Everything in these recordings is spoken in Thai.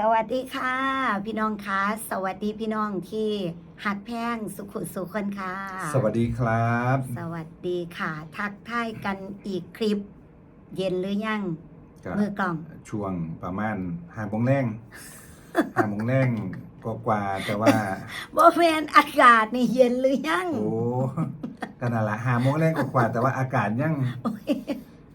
สวัสดีค่ะ พี่น้องคะสวัสดีพี่น้องที่หักแพงสุขุสุขคนค่ะ สวัสดีครับ สวัสดีค่ะ ทักทายกันอีกคลิป เย็นหรือยังก็มือกล่องช่วงประมาณห้าโมงแรงห้าโมงแรงกว่าๆแต่ว่าบแมนอากาศนี่เย็นหรือยังโอ้กันนั่นละห้าโมงแรงกว่าๆแต่ว่าอากาศยัง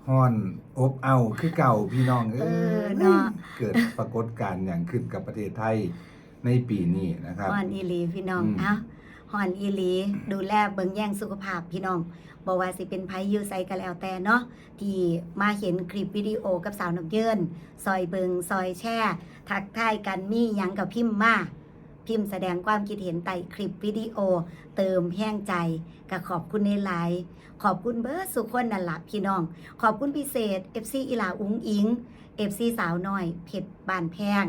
ฮ้อนอบเอาคือเก่าพี่น้องเอเอ้อยเนาะ เกิดปรากฏการณ์อย่างขึ้นกับประเทศไทยในปีนี้นะครับฮอนอีหลีพี่น้องอืมเอ้าฮอนอีหลี ดูแลเบิ่งแย่งสุขภาพพี่น้องบอกว่าสิเป็นไผอยูไซก็แล้วแต่เนาะที่มาเห็นคลิปวิดีโอกับสาวน้ำเยินซอยเบิงซอยแช่ ทักทายกันมีหยังกับพิมพ์มา พิมพ์แสดงความคิดเห็นใต้คลิปวิดีโอ เติมแห้งใจก็ขอบคุณในไลน์ขอบคุณเบิร์ดสุขคนนั่นละพี่น้อง ขอบคุณพิเศษ FC อีหลาอุ้งอิง FC สาวน้อยเพชรบานแพง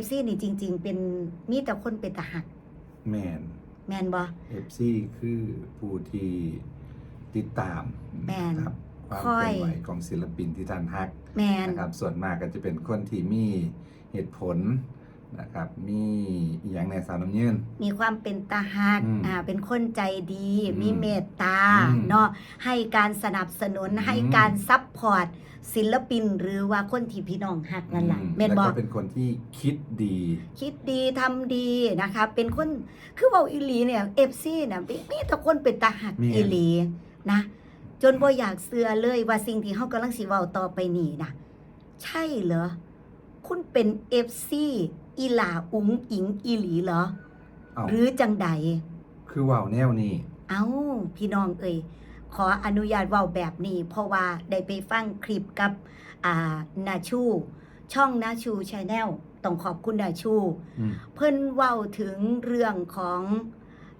FC นี่จริง ๆ เป็นมีแต่คนเป็นตาหัก แมนแมนบอเอฟซีคือผู้ที่ติดตามแม่นนะครับความค่อยเคลื่อนไหวของศิลปินที่ท่านฮักแมน นะครับส่วนมากก็จะเป็นคนที่มีเหตุผล นะครับ มีอหย่างในสาวน้ำเยินมีความเป็นตาหักอืมอ่าเป็นคนใจดี อืมมีเมตตาอืมเนาะให้การสนับสนุนอืม ให้การซัพพอร์ตศิลปินหรือว่าคนที่พี่น้องหักนั่นแหละอืแมนแล้วบอก็เป็นคนที่คิดดี คิดดีทำดีนะคะ เป็นคนคือเบาอีหลีเนี่ยเอฟซีเนี่ยมีมีแต่คนเป็นตาหักแม่นอีหลีนะ จนบ่อยากเสือเลยว่าสิ่งที่เฮากำลังสิเว้าต่อไปนี่นะใช่เหรอ คุณเป็นเอฟซีอีหลาอุ๋งอิงอีหลีเหรอ เอาหรือจังใด คือว่าวแนวนี้เอ้า พี่น้องเอ่ยขออนุญาตเว้าแบบนี้ เพราะว่าได้ไปฟังคลิปกับอ่านาชู ช่องนาชูชาแนลต้องขอบคุณนาชู อืมเพิ่นเว้าถึงเรื่องของ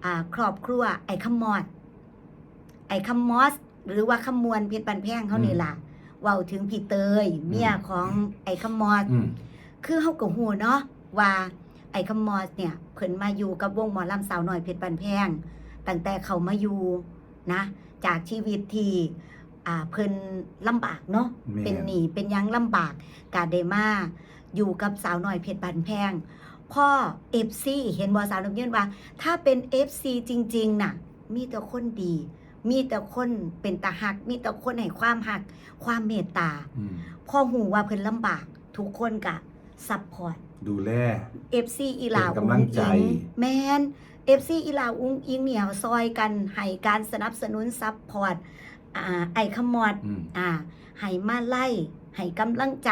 อ่าครอบครัวไอ้ขมอด ไอ้ขมอส หรือว่าขมวนเพชรปันแพงเขานี่ล่ะเว้าถึงพี่เตย เมียของไอ้ขมอด อืม คือเฮาก็ฮู้เนาะว่าไอ้ขมอสเนี่ยเพิ่นมาอยู่กับวงหมอลำสาวน้อยเพชรปันแพงตั้งแต่เขามาอยู่นะจากชีวิตที่อ่าเพิ่นลำบากเนาะแม่น เป็นหนี้เป็นหยังลำบากกาเดมาอยู่กับสาวน้อยเพชรบันแพงพ่อเอฟซีเห็นบอสาวน้ำยืนว่า ถ้าเป็นเอฟซีจริงๆน่ะ มีแต่คนดี มีแต่คนเป็นตาหัก มีแต่คนให้ความหัก ความเมตตา อืม พ่อหูว่าเพิ่นลำบาก ทุกคนกะ ซัพพอร์ตดูแลเอฟซีอีหลาเป็นกำลังใจอิงแมนเอฟซีอีหลาอุ้งอิงเนี่ยซอยกันให้การสนับสนุนซัพพอร์ตอ่าไอขมอดอืมอ่าให้มาไล่ให้กำลังใจ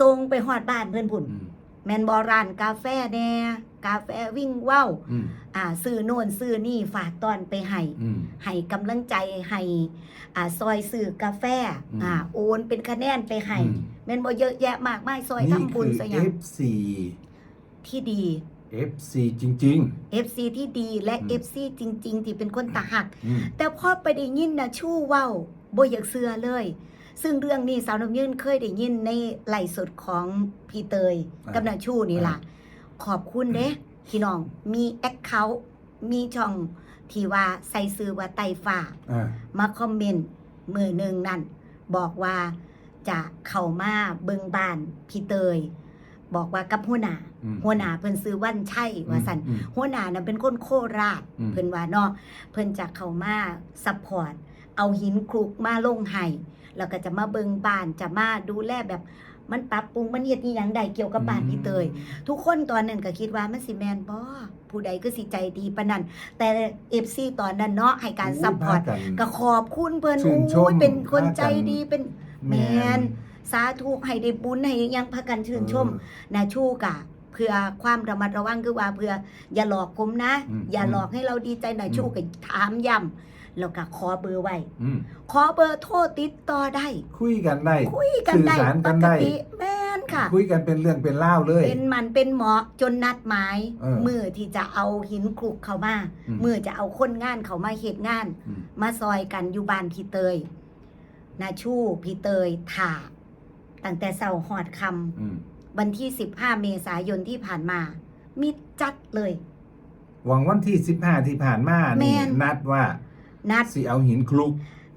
ส่งไปฮอดบ้านเพื่อนผุ่น อืมแมนบอรานกาแฟแน่ กาแฟวิ่งเว้าอืมอ่าซื้อโน่นซื้อนี่ฝากตอนไปให้อืมให้กำลังใจให้อ่าซอยซื้อกาแฟอืมอ่าโอนเป็นคะแนนไปให้อืมแมนบอเยอะแยะมากมายซอยนี่ทำบุญคือซะอย่าง FC ที่ดี FC จริง FC ที่ดีและอืม FC จริง ๆ ที่เป็นคนตาหักๆอืมแต่พอไปได้ยินนะชู่เว้าบ่อยากเสือเลย ซึ่งเรื่องนี้สาวน้ำยืนเคยได้ยินในไลฟ์สดของพี่เตยอ่ากับนาชูนี่ล่ะ ขอบคุณเด้พี่น้องมีแอคเคาท์มีช่องที่ว่าใส่ซื้อว่าไตฟ้าอ่า มาคอมเมนต์มือหนึ่งนั่น บอกว่าจะเข้ามาเบิงบ้านพี่เตย บอกว่ากับหัวหน้าอืมหัวหน้าเพิ่นซื้อวันใช่ว่าสันอืมหัวหน้าน่ะเป็นคนโคราช อืม เพิ่นว่าเนาะเพิ่นจะเข้ามาซัพพอร์ตเอาหินคลุกมาลงให้แล้วก็จะมาเบิงบ้านจะมาดูแลแบบ มันปรับปรุงมันเฮ็ดอีหยังใดเกี่ยวกับบ้านพี่เตย ทุกคนตอนนั้นก็คิดว่ามันสิแมนบ่ผู้ใดก็สิใจดีปานนั้น แต่ FC ตอนนั้นเนาะให้การซัพพอร์ตพากัน ก็ขอบคุณเพิ่นชื่นชม โอ้ยเป็นคนใจพากันดีเป็นแมแม่นนสาธุให้ได้บุญให้หยังพากันชื่นชมเออนาชูกะเพื่อความระมัดระวังคือว่าเพื่ออย่าหลอกผมนะ อืมอย่าหลอกให้เราดีใจนาชูก็ถามย้ำ แล้วก็ขอเบอร์ไว้ อืมขอเบอร์โทรติดต่อได้ คุยกันได้ คุยกันได้สื่อสารปกันกได้ ติแม่นค่ะ คุยกันเป็นเรื่องเป็นเล่าวเลย เป็นมันเป็นหมอจนนัดหมายเออมือที่จะเอาหินคลุกเข้ามาอืม มือจะเอาคนงานเขามาเหตุงาน อืมมาซอยกันอยู่บ้านพี่เตยนาชูพี่เตยถ่าตั้งแต่เสาหอดคอืมำวันที่ 15 เมษายนที่ผ่านมามีจัดเลย หวังวันที่สิบห้าที่ผ่านมาแม่นี่น นัดว่า นัดสิเอาหินคลุก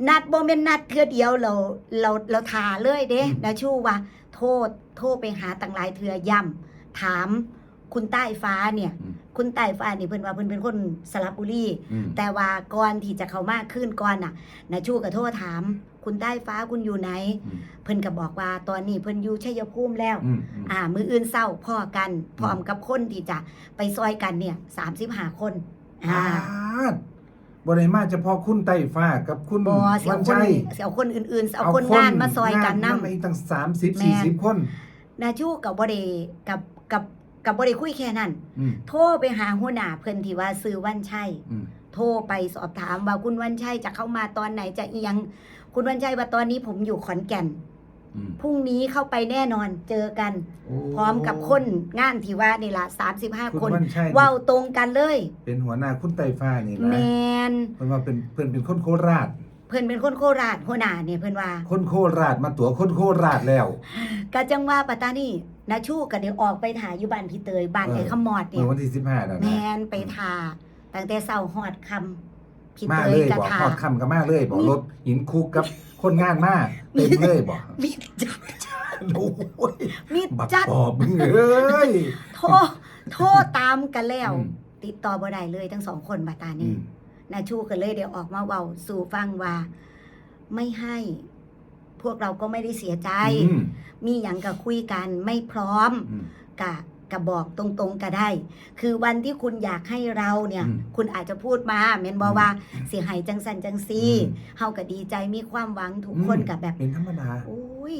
นัดโมเมนนัดเทือเดียวเราเราเราทาเลยเด้อืมนาชูว่า โทษโทษไปหาต่างหลายเทือย่ำถามคุณใต้ฟ้าเนี่ยอืมคุณใต้ฟ้านี่เพิ่นว่าเพิ่นเป็นคนสระบุรีอืมแต่ว่าก่อนที่จะเข้ามาขึ้นก่อนน่ะนาชูก็โทรถาม คุณใต้ฟ้าคุณอยู่ไหนอืมเพิ่นก็บอกว่าตอนนี้เพิ่นอยู่ชัยภูมิแล้วอืมอืมอ่า มืออื่นเศร้าพ่อกันพร้อมกับคนที่จะไปซอยกันเนี่ยสามสิบห้าคน อ่าาด บริมาเฉพาะคุณไต้ฟ้ากับคุณบอเสียวัวนคนชัยเสียวคนอื่นๆเอาคนงานมาซอยกันงานนำมาอีกตั้งสามสิบแม่ สี่นสิบคนนาชูกับบริกับกับกับบริคุยแค่นั้น อืมโทรไปหาหัวหน้าเพิ่นที่ว่าซื้อวันชัย อืม โทรไปสอบถามว่าคุณวันชัยจะเข้ามาตอนไหนจะเอียง คุณวันชัยว่าตอนนี้ผมอยู่ขอนแก่นอืม พรุ่งนี้เข้าไปแน่นอนเจอกันโอ้พร้อมกับคนงานที่ว่านี่ละ35คุคนณวันชัยเว้าตรงกันเลย เป็นหัวหน้าคุณไต้ฟ้านี่แมนะนเพิ่นว่าเป็นเพิ่นเป็นคนโคราช เพิ่นเป็นคนโคราชหัวหน้าเนี่ยเพิ่นว่า คนโคราชมาตัวคนโคราชแล้วกะจังว่าปัตตานีนาชูก็เดี๋ยวออกไปถ่ายอยู่บ้านพี่เตยบ้านเออไอ้ขมอดเนี่เมื่ยอวันที่สิบห้านั่นแมนะนไปถ่าตั้งแต่เช้าฮอดค่ำพี่มาเตเลยยกะบอกถ่าทอดคำกับมาเลยบอกมีรถหินคุกกับคนงานมา เต็มเลยบอกมิดจัดโอ้ยมิดบักจัดปอบมึงเอ้ยโทรโทรตามกันแล้วอืมติดต่อบ่ได้เลยทั้งสองคนบัดตาอืนี้มนาชูก็เลยเดี๋ยวออกมาเว้าสู่ฟังว่า ไม่ให้ พวกเราก็ไม่ได้เสียใจอืมมีอย่างกับคุยกันไม่พร้อมอืมกะ กะบอกตรงๆก็ได้ คือวันที่คุณอยากให้เราเนี่ย อืมคุณอาจจะพูดมาแม่นบออืมว่าเสียหายจังสันจังซีอืม เฮาก็ดีใจมีความหวังทุกอืมคนกับแบบเป็นธรรมดาโอ้ย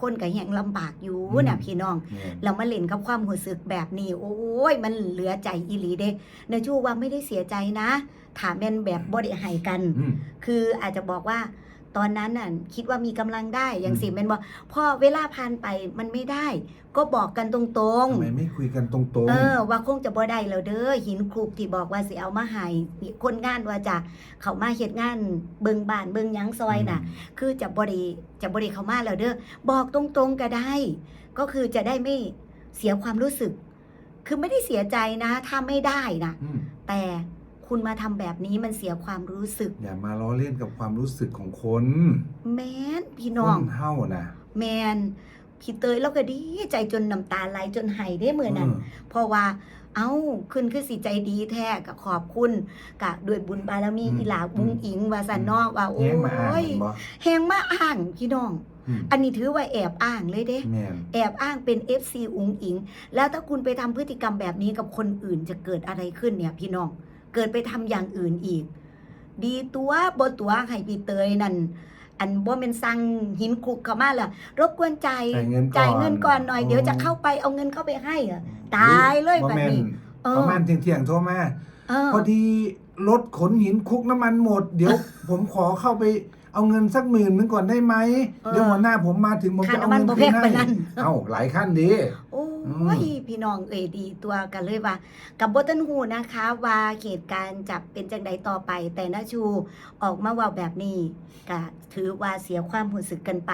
คนก็ยังลำบากอยู่อืมน่ะพี่น้อง แม่น เรามาเล่นกับความรู้สึกแบบนี้ โอ้ย มันเหลือใจอีหลีเด้เนยชูว่าไม่ได้เสียใจนะ ถามแม่นแบบบ่ได้ให้กัน อืม คืออาจจะบอกว่า ตอนนั้นน่ะคิดว่ามีกำลังได้อย่างอืมสิแม่นบ่พอเวลาผ่านไปมันไม่ได้ ก็บอกกันตรงทำไมไม่คุยกันตรงๆๆเออว่าคงจะบ่ได้แล้วเด้อหินคลุกที่บอกว่าสิเอามาให้คนงานว่าจะเขามาเฮ็ดงานเบิงบ้านเบิงหยังซอยน่ะ คือจะบริจะบริเข้ามาแล้วเด้อบอกตรงๆก็ได้ ก็คือจะได้ไม่เสียความรู้สึก คือไม่ได้เสียใจนะถ้าไม่ได้นะอืมแต่ คุณมาทำแบบนี้มันเสียความรู้สึก อย่ามาล้อเล่นกับความรู้สึกของคนแมนพี่คน้องนเฮานะแมนพี่เตยแล้วก็ดีใจจนน้ำตาไหลจนไห้ได้เหมือนนั้นเพราะว่า เอ้าขึ้นคือสิใจดีแท้ก็ขอบคุณกะด้วยบุญบารมีอืมอีหลาบุงอิงว่าสันเนอว่าเอโอ้อแห้งมาอ่านยมันบ่แหงมาอ่างพี่น้อง อืมอันนี้ถือว่าแอบอ้างเลยเด้ แม่นแอบอ้างเป็น FC อุงอิง แล้วถ้าคุณไปทำพฤติกรรมแบบนี้กับคนอื่นจะเกิดอะไรขึ้นเนี่ยพี่น้อง เกิดไปทำอย่างอื่นอีก ดีตัวบ่ตัวให้พี่เตยนั่นอันบ่เป็นสั่งหินคลุกเข้ามาล่ะรบกวนจ่ายจ่ายเงินก่อนจ่ายเงินก่อนหน่อยอ๋อเดี๋ยวจะเข้าไปเอาเงินเข้าไปให้อะตายเลยบ่แบบแม่นนี้เอปอระมาณเที่ยงๆโทรมาเออพอดีรถขนหินคุกน้ำมันหมด เดี๋ยวผมขอเข้าไป เอาเงินสักหมื่นหนึงก่อนได้ไหมเออเดี๋ยวหัวหน้าผมมาถึงผมค่าจะเอาน้ำมันเงินบ่คืแพนงให้ปานนั้น เอ้าหลายขั้นดี โอ้อืยมพี่น้องเอยดีตัวกันเลยว่า กับบตันหูนะคะ ว่าเหตุการณ์จับเป็นจังใดต่อไป แต่นาชูออกมาเว่าแบบนี้ก็ถือว่าเสียความรู้สึกกันไป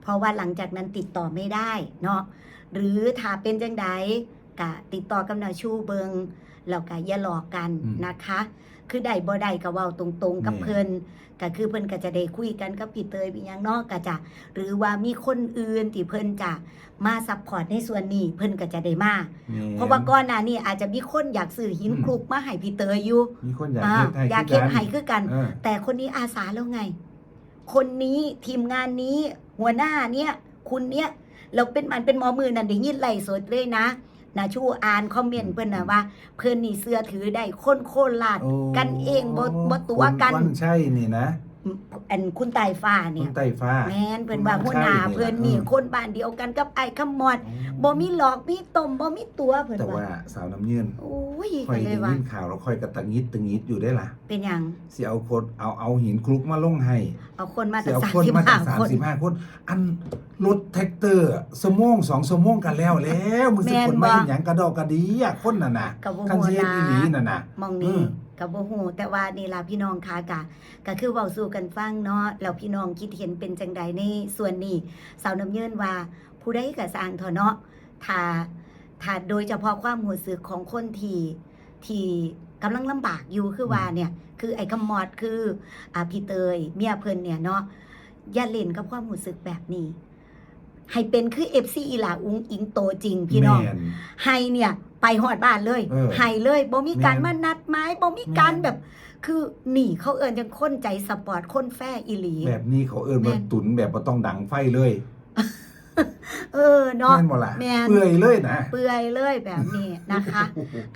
เพราะว่าหลังจากนั้นติดต่อไม่ได้เนาะหรือถ้าเป็นจังใดก็ติดต่อกับนาชูเบิงแล้วก็อย่าหลอกกันอืม นะคะ คือได้บ่ได้ก็เว้าตรงๆ กับนี่เพิ่นก็คือเพิ่นก็จะได้คุยกันกับพี่เตยพี่หยังเนาะก็จะหรือว่ามีคนอื่นที่เพิ่นจะมาซัพพอร์ตในส่วนนี้เพิ่นก็จะได้มาแม่นเพราะว่าก่อนหน้านี้อาจจะมีคนอยากซื้อหินอืมคลุกมาให้พี่เตยอยู่มีคนอยากอ่าเฮ็ดให้อยากคืเฮ็ดนให้คือกันเออแต่คนนี้อาสาแล้วไง คนนี้ทีมงานนี้หัวหน้าเนี่ยคุณเนี่ยเราเป็นมันเป็นหมอมือนั่นได้ยินไล่สดเลยนะ นะชูอ่านคอมเมนต์เพิ่นน่ะว่า เพิ่นนี่เสื้อถือได้คนโคลาดโอ้กันเองบ่บ่ตัวกันคุณวันใช่นี่นะ อันคุณตายฟ้าคุเนี่ณยไต้ฟ้า แม่นเพิ่นว่าคุหัวณหน้าใช่นี่เพิ่นล่ะนี่เออคนบ้านเดียวกันกับไอ้ขมอดบ่มีหลอกมีต้มบ่มีตัวเพิ่นแต่ว่าว่าสาวน้ำยืนโอ้ยค่อก็ยเลได้ยว่า ยินข่าวแล้วค่อยกระตังยิดตังยิดอยู่ได้ล่ะเป็นหยังสิเอาคนเอาเอาหินคลุกมาลงให้เอาคนมาสิตั้งเอาคนมาจากสาม35คน สิบห้าคนอันรถแท็กเตอร์สมงสองสมงกันแล้วแล้วมึงสิแม่นคนบ่มาเห็นหยังกระดอกกระดีอะคนน่ะน่ะกับบ่คันฮู้สิเฮ็ดนะอีหลีน่ะน่ะ มองอืนี้ม กับบ่ฮู้แต่ว่านี่ล่ะพี่น้องค่ะกะก็คือเว้าสู่กันฟังเนาะแล้วพี่น้องคิดเห็นเป็นจังใดในส่วนนี้สาวน้ำเยินว่า ผู้ใดก็สร้างเถอะเนาะถ้าถ้าโดยเฉพาะความรู้สึกของคนที่ที่กำลังลำบากอยู่คือว่าเนี่ยคือไอ้ขมอดคืออ่าพี่เตยเมียเพิ่นเนี่ยเนาะอย่าเล่นกับความรู้สึกแบบนี้ ให้เป็นคือ FC อีหลาอุ้งอิงโตจริงพี่น้อง แม่นให้เนี่ยไปหอดบ้านเลยเออให้เลยบ่มีการแม่นมานัดไม้บ่มีการแม่น แบบ คือหนีเขาเอิ้นจังคนใจสปอร์ตคนแฟ้อีหลี แบบนี้เขาเอิ้นว่าแม่น ตุนแบบบ่ต้องดังไฟเลยเออเนาะ แม่นบ่ล่ะแม่น เปื่อยเลยนะเปื่อยเลยแบบนี้นะคะ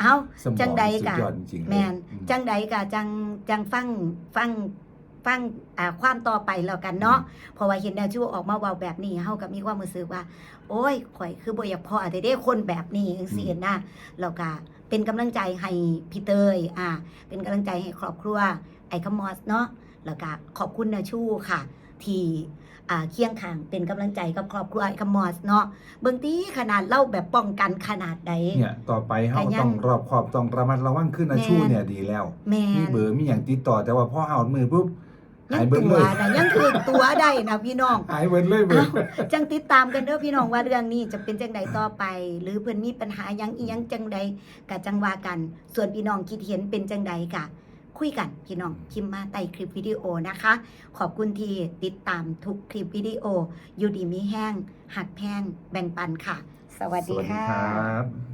เอ้า สมองจังใดสุกะยอดจริงๆเลยแมนอืจังใดกะจังจังฟังฟัง ฟังอ่าความต่อไปแล้วกันเนาะเพราะว่าเห็นแนวชูออกมาเว้าแบบนี้เฮาก็มีความรู้สึกว่า โอ้ยข่อยคือบ่อยากพอแต่ได้คนแบบนี้จังซี่นะแล้วก็เป็นกำลังใจให้พี่เตยอ่า เป็นกำลังใจให้ครอบครัวไอคอมอสเนาะแล้วก็ขอบคุณนาชูค่ะ ที่อ่าเคียงข้างเป็นกำลังใจกับครอบครัวไอคอมอสเนาะเบิ่งตีขนาดเล่าแบบป้องกันขนาดใดเนี่ยต่อไปเฮาก็ยังต้องรอบคอบต้องระมัดระวังขึ้นนะแม่นชูเนี่ยดีแล้วแมมีนเบอร์มีอย่างติดต่อแต่ว่าพอเฮามือปุ๊บยั หายงเบิดตัเลวยนะยังคือตัวได้นะพี่น้อง หายเบิดเลยเบิด จังติดตามกันเด้อพี่น้องว่าเรื่องนี้จะเป็นจังใดต่อไป หรือเพิ่นมีปัญหาหยังอีหยังจังใดกะจังว่ากัน ส่วนพี่น้องคิดเห็นเป็นจังใดกะ คุยกันพี่น้องพิมพ์มาใต้คลิปวิดีโอนะคะ ขอบคุณที่ติดตามทุกคลิปวิดีโออยู่ดีมีแห้งหักแพงแบ่งปันค่ะ สวัสสดีวัสดีค่ะครับ